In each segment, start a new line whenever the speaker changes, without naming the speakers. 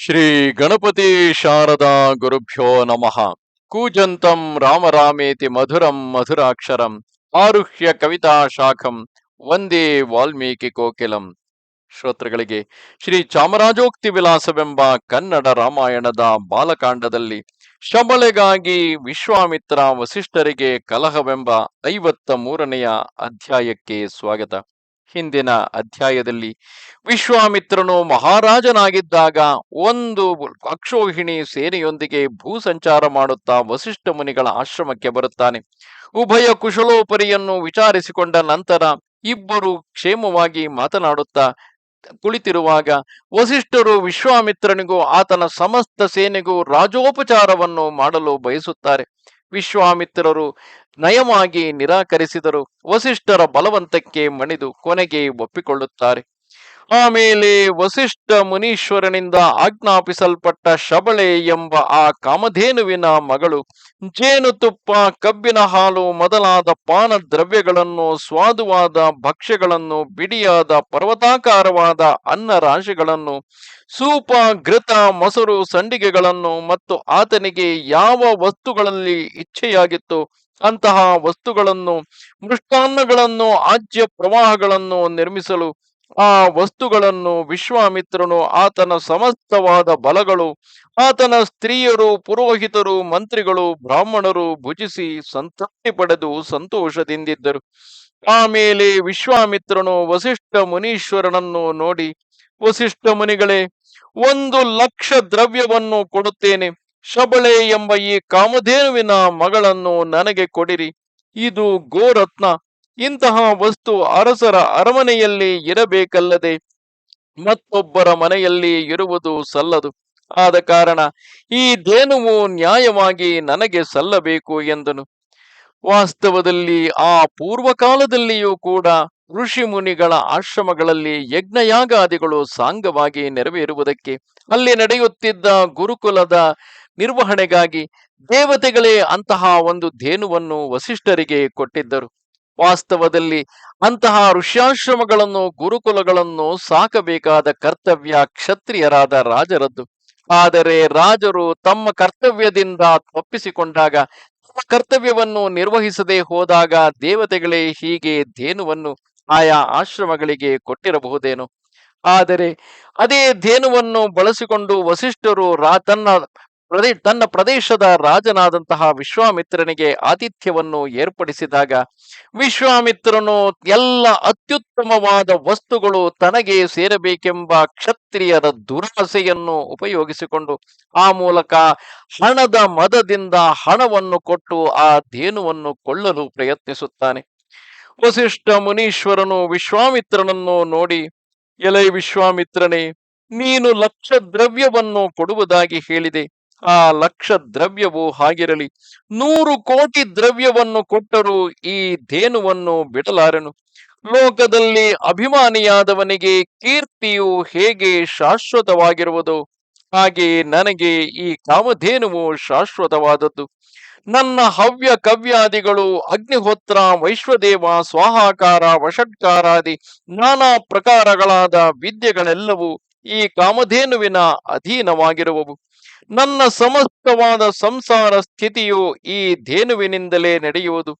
ಶ್ರೀ ಗಣಪತಿ ಶಾರದಾ ಗುರುಭ್ಯೋ ನಮಃ. ಕೂಜಂತಂ ರಾಮರಾಮೇತಿ ಮಧುರಂ ಮಧುರಾಕ್ಷರಂ ಆರುಹ್ಯ ಕವಿತಾ ಶಾಖಂ ವಂದೇ ವಾಲ್ಮೀಕಿ ಕೋಕಿಲಂ. ಶ್ರೋತೃಗಳಿಗೆ ಶ್ರೀ ಚಾಮರಾಜೋಕ್ತಿ ವಿಲಾಸವೆಂಬ ಕನ್ನಡ ರಾಮಾಯಣದ ಬಾಲಕಾಂಡದಲ್ಲಿ ಶಬಳೆಗಾಗಿ ವಿಶ್ವಾಮಿತ್ರ ವಸಿಷ್ಠರಿಗೆ ಕಲಹವೆಂಬ ಐವತ್ತ ಮೂರನೆಯ ಅಧ್ಯಾಯಕ್ಕೆ ಸ್ವಾಗತ. ಹಿಂದಿನ ಅಧ್ಯಾಯದಲ್ಲಿ ವಿಶ್ವಾಮಿತ್ರನು ಮಹಾರಾಜನಾಗಿದ್ದಾಗ ಒಂದು ಅಕ್ಷೋಹಿಣಿ ಸೇನೆಯೊಂದಿಗೆ ಭೂ ಸಂಚಾರ ಮಾಡುತ್ತಾ ವಸಿಷ್ಠ ಮುನಿಗಳ ಆಶ್ರಮಕ್ಕೆ ಬರುತ್ತಾನೆ. ಉಭಯ ಕುಶಲೋಪರಿಯನ್ನು ವಿಚಾರಿಸಿಕೊಂಡ ನಂತರ ಇಬ್ಬರು ಕ್ಷೇಮವಾಗಿ ಮಾತನಾಡುತ್ತಾ ಕುಳಿತಿರುವಾಗ ವಸಿಷ್ಠರು ವಿಶ್ವಾಮಿತ್ರನಿಗೂ ಆತನ ಸಮಸ್ತ ಸೇನೆಗೂ ರಾಜೋಪಚಾರವನ್ನು ಮಾಡಲು ಬಯಸುತ್ತಾರೆ. ವಿಶ್ವಾಮಿತ್ರರು ನಯವಾಗಿ ನಿರಾಕರಿಸಿದರು. ವಸಿಷ್ಠರ ಬಲವಂತಕ್ಕೆ ಮಣಿದು ಕೊನೆಗೆ ಒಪ್ಪಿಕೊಳ್ಳುತ್ತಾರೆ. ಆಮೇಲೆ ವಸಿಷ್ಠ ಮುನೀಶ್ವರನಿಂದ ಆಜ್ಞಾಪಿಸಲ್ಪಟ್ಟ ಶಬಳೆ ಎಂಬ ಆ ಕಾಮಧೇನುವಿನ ಮಗಳು ಜೇನುತುಪ್ಪ, ಕಬ್ಬಿನ ಹಾಲು ಮೊದಲಾದ ಪಾನ ದ್ರವ್ಯಗಳನ್ನು ಸ್ವಾದುವಾದ ಭಕ್ಷ್ಯಗಳನ್ನು, ಬಿಡಿಯಾದ ಪರ್ವತಾಕಾರವಾದ ಅನ್ನ ರಾಶಿಗಳನ್ನು ಸೂಪ ಘೃತ ಮೊಸರು, ಸಂಡಿಗೆಗಳನ್ನು ಮತ್ತು ಆತನಿಗೆ ಯಾವ ವಸ್ತುಗಳಲ್ಲಿ ಇಚ್ಛೆಯಾಗಿತ್ತು ಅಂತಹ ವಸ್ತುಗಳನ್ನು, ಮೃಷ್ಟಾನ್ನಗಳನ್ನು, ಆಜ್ಯ ಪ್ರವಾಹಗಳನ್ನು ನಿರ್ಮಿಸಲು ಆ ವಸ್ತುಗಳನ್ನು ವಿಶ್ವಾಮಿತ್ರನು, ಆತನ ಸಮಸ್ತವಾದ ಬಲಗಳು, ಆತನ ಸ್ತ್ರೀಯರು, ಪುರೋಹಿತರು, ಮಂತ್ರಿಗಳು, ಬ್ರಾಹ್ಮಣರು ಭುಜಿಸಿ ಸಂತೃಪ್ತಿ ಪಡೆದು ಸಂತೋಷದಿಂದಿದ್ದರು. ಆಮೇಲೆ ವಿಶ್ವಾಮಿತ್ರನು ವಸಿಷ್ಠ ಮುನೀಶ್ವರನನ್ನು ನೋಡಿ, ವಸಿಷ್ಠ ಮುನಿಗಳೇ, ಒಂದು ಲಕ್ಷ ದ್ರವ್ಯವನ್ನು ಕೊಡುತ್ತೇನೆ. ಶಬಳೆ ಎಂಬ ಈ ಕಾಮಧೇನುವಿನ ಮಗಳನ್ನು ನನಗೆ ಕೊಡಿರಿ. ಇದು ಗೋರತ್ನ. ಇಂತಹ ವಸ್ತು ಅರಸರ ಅರಮನೆಯಲ್ಲಿ ಇರಬೇಕಲ್ಲದೆ ಮತ್ತೊಬ್ಬರ ಮನೆಯಲ್ಲಿ ಇರುವುದು ಸಲ್ಲದು. ಆದ ಕಾರಣ ಈ ಧೇನುವು ನ್ಯಾಯವಾಗಿ ನನಗೆ ಸಲ್ಲಬೇಕು ಎಂದನು. ವಾಸ್ತವದಲ್ಲಿ ಆ ಪೂರ್ವಕಾಲದಲ್ಲಿಯೂ ಕೂಡ ಋಷಿ ಮುನಿಗಳ ಆಶ್ರಮಗಳಲ್ಲಿ ಯಜ್ಞಯಾಗಾದಿಗಳು ಸಾಂಗವಾಗಿ ನೆರವೇರುವುದಕ್ಕೆ. ಅಲ್ಲಿ ನಡೆಯುತ್ತಿದ್ದ ಗುರುಕುಲದ ನಿರ್ವಹಣೆಗಾಗಿ ದೇವತೆಗಳೇ ಅಂತಹ ಒಂದು ಧೇನುವನ್ನು ವಸಿಷ್ಠರಿಗೆ ಕೊಟ್ಟಿದ್ದರು. ವಾಸ್ತವದಲ್ಲಿ ಅಂತಹ ಋಷ್ಯಾಶ್ರಮಗಳನ್ನು, ಗುರುಕುಲಗಳನ್ನು ಸಾಕಬೇಕಾದ ಕರ್ತವ್ಯ ಕ್ಷತ್ರಿಯರಾದ ರಾಜರದ್ದು. ಆದರೆ ರಾಜರು ತಮ್ಮ ಕರ್ತವ್ಯದಿಂದ ತಪ್ಪಿಸಿಕೊಂಡಾಗ, ತಮ್ಮ ಕರ್ತವ್ಯವನ್ನು ನಿರ್ವಹಿಸದೆ ಹೋದಾಗ ದೇವತೆಗಳೇ ಹೀಗೆ ಧೇನುವನ್ನು ಆಯಾ ಆಶ್ರಮಗಳಿಗೆ ಕೊಟ್ಟಿರಬಹುದೇನೋ. ಆದರೆ ಅದೇ ಧೇನುವನ್ನು ಬಳಸಿಕೊಂಡು ವಸಿಷ್ಠರು ರಾ, ತನ್ನ ಪ್ರದೇ, ತನ್ನ ಪ್ರದೇಶದ ರಾಜನಾದಂತಹ ವಿಶ್ವಾಮಿತ್ರನಿಗೆ ಆತಿಥ್ಯವನ್ನು ಏರ್ಪಡಿಸಿದಾಗ ವಿಶ್ವಾಮಿತ್ರನು ಎಲ್ಲ ಅತ್ಯುತ್ತಮವಾದ ವಸ್ತುಗಳು ತನಗೆ ಸೇರಬೇಕೆಂಬ ಕ್ಷತ್ರಿಯರ ದುರಾಸೆಯನ್ನು ಉಪಯೋಗಿಸಿಕೊಂಡು ಆ ಮೂಲಕ ಹಣದ ಮದದಿಂದ ಹಣವನ್ನು ಕೊಟ್ಟು ಆ ಧೇನುವನ್ನು ಕೊಳ್ಳಲು ಪ್ರಯತ್ನಿಸುತ್ತಾನೆ. ವಸಿಷ್ಠ ಮುನೀಶ್ವರನು ವಿಶ್ವಾಮಿತ್ರನನ್ನು ನೋಡಿ, ಎಲೈ ವಿಶ್ವಾಮಿತ್ರನೇ, ನೀನು ಲಕ್ಷ ದ್ರವ್ಯವನ್ನು ಕೊಡುವುದಾಗಿ ಹೇಳಿದೆ. ಆ ಲಕ್ಷ ದ್ರವ್ಯವು ಹಾಗಿರಲಿ. ನೂರು ಕೋಟಿ ದ್ರವ್ಯವನ್ನು ಕೊಟ್ಟರೂ ಈ ಧೇನುವನ್ನು ಬಿಡಲಾರನು. ಲೋಕದಲ್ಲಿ ಅಭಿಮಾನಿಯಾದವನಿಗೆ ಕೀರ್ತಿಯು ಹೇಗೆ ಶಾಶ್ವತವಾಗಿರುವುದು? ಹಾಗೆ ನನಗೆ ಈ ಕಾಮಧೇನುವು ಶಾಶ್ವತವಾದದ್ದು. ನನ್ನ ಹವ್ಯ ಕವ್ಯಾದಿಗಳು ಅಗ್ನಿಹೋತ್ರ, ವೈಶ್ವದೇವ, ಸ್ವಾಹಾಕಾರ, ವಷಟ್ಕಾರಾದಿ ನಾನಾ ಪ್ರಕಾರಗಳಾದ ವಿದ್ಯೆಗಳೆಲ್ಲವೂ ಈ ಕಾಮಧೇನುವಿನ ಅಧೀನವಾಗಿರುವವು. ನನ್ನ ಸಮಸ್ತವಾದ ಸಂಸಾರ ಸ್ಥಿತಿಯು ಈ ಧೇನುವಿನಿಂದಲೇ ನಡೆಯುವುದು.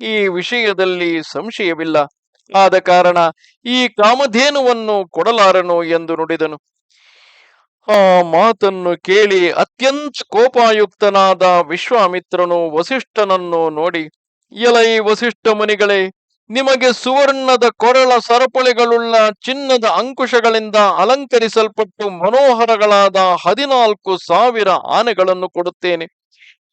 ಈ ವಿಷಯದಲ್ಲಿ ಸಂಶಯವಿಲ್ಲ. ಆದ ಕಾರಣ ಈ ಕಾಮಧೇನುವನ್ನು ಕೊಡಲಾರನು ಎಂದು ನುಡಿದನು. ಆ ಮಾತನ್ನು ಕೇಳಿ ಅತ್ಯಂತ ಕೋಪಾಯುಕ್ತನಾದ ವಿಶ್ವಾಮಿತ್ರನು ವಸಿಷ್ಠನನ್ನು ನೋಡಿ, ಎಲೈ ವಸಿಷ್ಠ ಮುನಿಗಳೇ ನಿಮಗೆ ಸುವರ್ಣದ ಕೊರಳ ಸರಪಳಿಗಳುಳ್ಳ ಚಿನ್ನದ ಅಂಕುಶಗಳಿಂದ ಅಲಂಕರಿಸಲ್ಪಟ್ಟು ಮನೋಹರಗಳಾದ ಹದಿನಾಲ್ಕು ಸಾವಿರ ಆನೆಗಳನ್ನು ಕೊಡುತ್ತೇನೆ.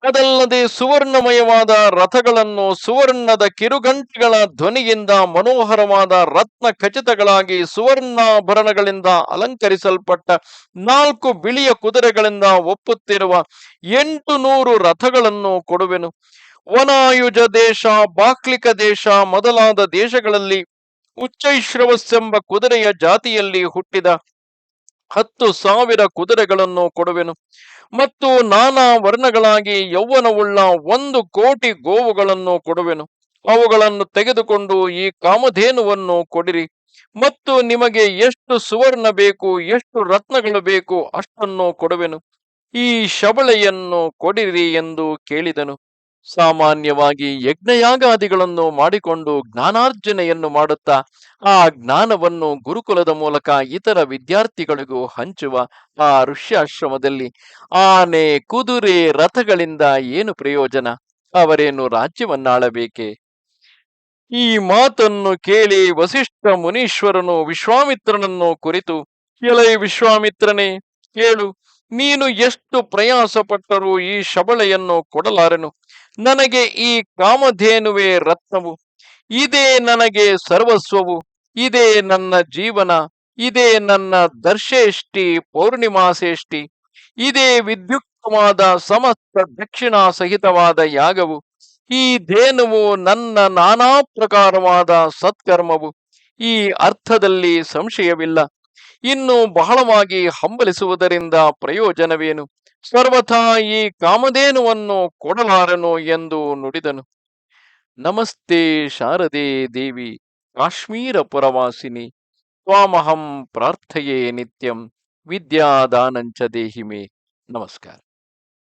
ಅದಲ್ಲದೆ ಸುವರ್ಣಮಯವಾದ ರಥಗಳನ್ನು ಸುವರ್ಣದ ಕಿರುಗಂಟೆಗಳ ಧ್ವನಿಯಿಂದ ಮನೋಹರವಾದ ರತ್ನ ಖಚಿತಗಳಾಗಿ ಸುವರ್ಣಾಭರಣಗಳಿಂದ ಅಲಂಕರಿಸಲ್ಪಟ್ಟ ನಾಲ್ಕು ಬಿಳಿಯ ಕುದುರೆಗಳಿಂದ ಒಪ್ಪುತ್ತಿರುವ ಎಂಟು ನೂರು ರಥಗಳನ್ನು ಕೊಡುವೆನು. ವನಾಯುಜ ದೇಶ ಬಾಕ್ಲಿಕ ದೇಶ ಮೊದಲಾದ ದೇಶಗಳಲ್ಲಿ ಉಚ್ಚೈಶ್ರವಸ್ಸೆಂಬ ಕುದುರೆಯ ಜಾತಿಯಲ್ಲಿ ಹುಟ್ಟಿದ ಹತ್ತು ಸಾವಿರ ಕುದುರೆಗಳನ್ನು ಕೊಡುವೆನು. ಮತ್ತು ನಾನಾ ವರ್ಣಗಳಾಗಿ ಯೌವನವುಳ್ಳ ಒಂದು ಕೋಟಿ ಗೋವುಗಳನ್ನು ಕೊಡುವೆನು. ಅವುಗಳನ್ನು ತೆಗೆದುಕೊಂಡು ಈ ಕಾಮಧೇನುವನ್ನು ಕೊಡಿರಿ. ಮತ್ತು ನಿಮಗೆ ಎಷ್ಟು ಸುವರ್ಣ ಬೇಕು, ಎಷ್ಟು ರತ್ನಗಳು ಬೇಕು ಅಷ್ಟನ್ನು ಕೊಡುವೆನು. ಈ ಶಬಳೆಯನ್ನು ಕೊಡಿರಿ ಎಂದು ಕೇಳಿದನು. ಸಾಮಾನ್ಯವಾಗಿ ಯಜ್ಞಯಾಗಾದಿಗಳನ್ನು ಮಾಡಿಕೊಂಡು ಜ್ಞಾನಾರ್ಜನೆಯನ್ನು ಮಾಡುತ್ತಾ, ಆ ಜ್ಞಾನವನ್ನು ಗುರುಕುಲದ ಮೂಲಕ ಇತರ ವಿದ್ಯಾರ್ಥಿಗಳಿಗೂ ಹಂಚುವ ಆ ಋಷ್ಯಾಶ್ರಮದಲ್ಲಿ, ಆನೆ ಕುದುರೆ ರಥಗಳಿಂದ ಏನು ಪ್ರಯೋಜನ? ಅವರೇನು ರಾಜ್ಯವನ್ನಾಳಬೇಕೆ? ಈ ಮಾತನ್ನು ಕೇಳಿ ವಸಿಷ್ಠ ಮುನೀಶ್ವರನು ವಿಶ್ವಾಮಿತ್ರನನ್ನು ಕುರಿತು, ಎಲೈ ವಿಶ್ವಾಮಿತ್ರನೇ, ಕೇಳು ನೀನು ಎಷ್ಟು ಪ್ರಯಾಸ ಪಟ್ಟರೂ ಈ ಶಬಳೆಯನ್ನು ಕೊಡಲಾರೆನು. ನನಗೆ ಈ ಕಾಮಧೇನುವೆ ರತ್ನವು. ಇದೇ ನನಗೆ ಸರ್ವಸ್ವವು. ಇದೇ ನನ್ನ ಜೀವನ. ಇದೇ ನನ್ನ ದರ್ಶೇಷ್ಟಿ ಪೌರ್ಣಿಮಾಸೇಷ್ಟಿ ಇದೇ ವಿದ್ಯುಕ್ತವಾದ ಸಮಸ್ತ ದಕ್ಷಿಣ ಸಹಿತವಾದ ಯಾಗವು. ಈ ಧೇನುವು ನನ್ನ ನಾನಾ ಪ್ರಕಾರವಾದ ಸತ್ಕರ್ಮವು. ಈ ಅರ್ಥದಲ್ಲಿ ಸಂಶಯವಿಲ್ಲ. ಇನ್ನು ಬಹಳವಾಗಿ ಹಂಬಲಿಸುವುದರಿಂದ ಪ್ರಯೋಜನವೇನು? ಸರ್ವಥಾ ಈ ಕಾಮಧೇನುವನ್ನು ಕೊಡಲಾರನು ಎಂದು ನುಡಿದನು. ನಮಸ್ತೆ ಶಾರದೆ ದೇವಿ, ಕಾಶ್ಮೀರ ಪುರವಾಸಿನಿ, ತ್ವಾಮಹಂ ಪ್ರಾರ್ಥೆಯೇ ನಿತ್ಯಂ, ವಿದ್ಯಾದಾನಂಚ ದೇಹಿಮೆ. ನಮಸ್ಕಾರ.